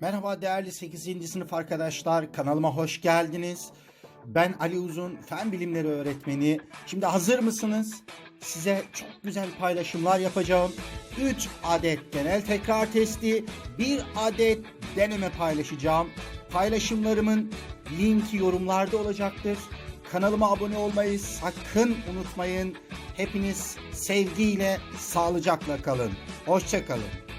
Merhaba değerli 8. sınıf arkadaşlar. Kanalıma hoş geldiniz. Ben Ali Uzun, fen bilimleri öğretmeni. Şimdi hazır mısınız? Size çok güzel paylaşımlar yapacağım. 3 adet genel tekrar testi, 1 adet deneme paylaşacağım. Paylaşımlarımın linki yorumlarda olacaktır. Kanalıma abone olmayı sakın unutmayın. Hepiniz sevgiyle, sağlıcakla kalın. Hoşçakalın.